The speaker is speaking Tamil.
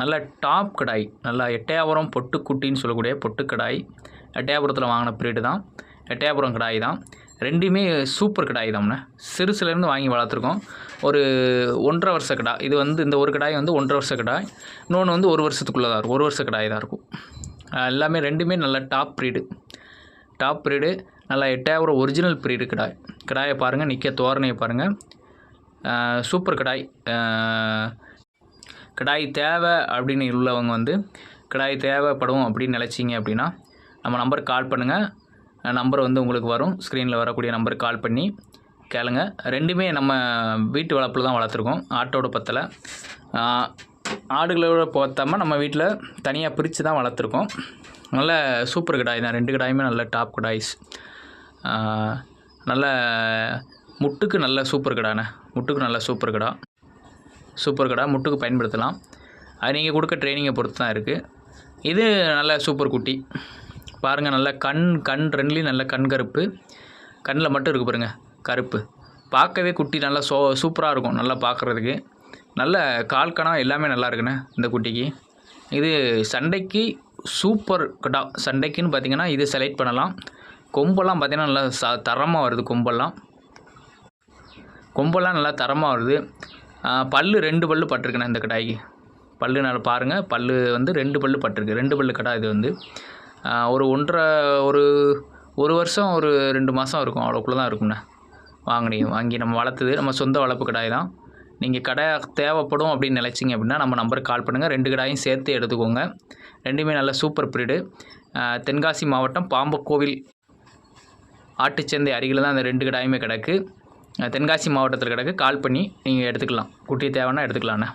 நல்ல டாப் கடாய் நல்லா எட்டயாபுரம் பொட்டுக்குட்டின்னு சொல்லக்கூடிய பொட்டு கடாய் எட்டயபுரத்தில் வாங்கின பிரீடு தான் எட்டயாபுரம் கடாய் தான். ரெண்டுமே சூப்பர் கடாய் தான் சிறுசுலேருந்து வாங்கி வளர்த்துருக்கோம். ஒரு ஒன்றரை வருஷ கடாய் இது வந்து இந்த ஒரு கடாய் வந்து ஒன்றரை வருஷ கடாய். இன்னொன்று வந்து ஒரு வருஷத்துக்குள்ளே தான் இருக்கும் ஒரு வருஷ கடாய் தான் இருக்கும். எல்லாமே ரெண்டுமே நல்ல டாப் ப்ரீடு டாப் ப்ரீடு நல்லா எட்டாயிரம் ஒரிஜினல் ப்ரீடு கடாய். கடாயை பாருங்கள் நிற்க தோரணையை பாருங்கள் சூப்பர் கடாய். கடாய் தேவை அப்படின்னு உள்ளவங்க வந்து கடாய் தேவைப்படும் அப்படின்னு நினச்சிங்க அப்படின்னா நம்ம நம்பருக்கு கால் பண்ணுங்கள் நம்பர் வந்து உங்களுக்கு வரும். ஸ்க்ரீனில் வரக்கூடிய நம்பருக்கு கால் பண்ணி கேளுங்க. ரெண்டுமே நம்ம வீட்டு வளர்ப்பில் தான் வளர்த்துருக்கோம். ஆட்டோட பத்தலை. ஆடுகளோட பார்த்தாமல் நம்ம வீட்டில் தனியாக பிரித்து தான் வளர்த்துருக்கோம். நல்ல சூப்பர் கடாய் தான். ரெண்டு கடாயுமே நல்ல டாப் கடாய்ஸ். நல்ல முட்டுக்கு நல்ல சூப்பர் கடாண்ணே. முட்டுக்கு நல்ல சூப்பர் கடா சூப்பர் கடா முட்டுக்கு பயன்படுத்தலாம். அது நீங்கள் கொடுக்க ட்ரைனிங்கை பொறுத்து தான் இருக்குது இது நல்ல சூப்பர் குட்டி. பாருங்கள் நல்ல கண் கண் ரெண்டுலேயும் நல்ல கண் கருப்பு. கண்ணில் மட்டும் இருக்குது பாருங்கள் கருப்பு. பார்க்கவே குட்டி நல்லா சோ சூப்பராக இருக்கும் நல்லா பார்க்குறதுக்கு. நல்ல கால் கணம் எல்லாமே நல்லா இருக்குண்ணே இந்த குட்டிக்கு. இது சண்டைக்கு சூப்பர் கடா சண்டைக்குன்னு பார்த்தீங்கன்னா இது செலக்ட் பண்ணலாம். கொம்பெல்லாம் பார்த்திங்கன்னா நல்லா ச தரமாக வருது கொம்பெல்லாம். கொம்பெல்லாம் நல்லா தரமாக வருது. பல்லு ரெண்டு பல்லு பட்டிருக்குண்ணே இந்த கடாய்க்கு. பல்லு பாருங்கள் பல்லு வந்து ரெண்டு பல்லு பட்டிருக்கு. ரெண்டு பல்லு கடா இது வந்து. ஒரு ஒன்றரை ஒரு ஒரு வருஷம் ஒரு ரெண்டு மாதம் இருக்கும். அவ்வளோக்குள்ள தான் இருக்கும்ண்ணே. வாங்கினீங்க வாங்கி நம்ம வளர்த்தது நம்ம சொந்த வளர்ப்பு கடாய் தான். நீங்கள் கடை தேவைப்படும் அப்படின்னு நினச்சிங்க அப்படின்னா நம்ம நம்பருக்கு கால் பண்ணுங்கள் ரெண்டு கடாயும் சேர்த்து எடுத்துக்கோங்க. ரெண்டுமே நல்ல சூப்பர் ப்ரீடு. தென்காசி மாவட்டம் பாம்பக்கோவில் ஆட்டுச்சந்தை அருகில் தான் அந்த ரெண்டு கடாயுமே கிடக்கு. தென்காசி மாவட்டத்தில் கிடக்கு. கால் பண்ணி நீங்கள் எடுத்துக்கலாம். குட்டி தேவைன்னா எடுத்துக்கலாண்ணே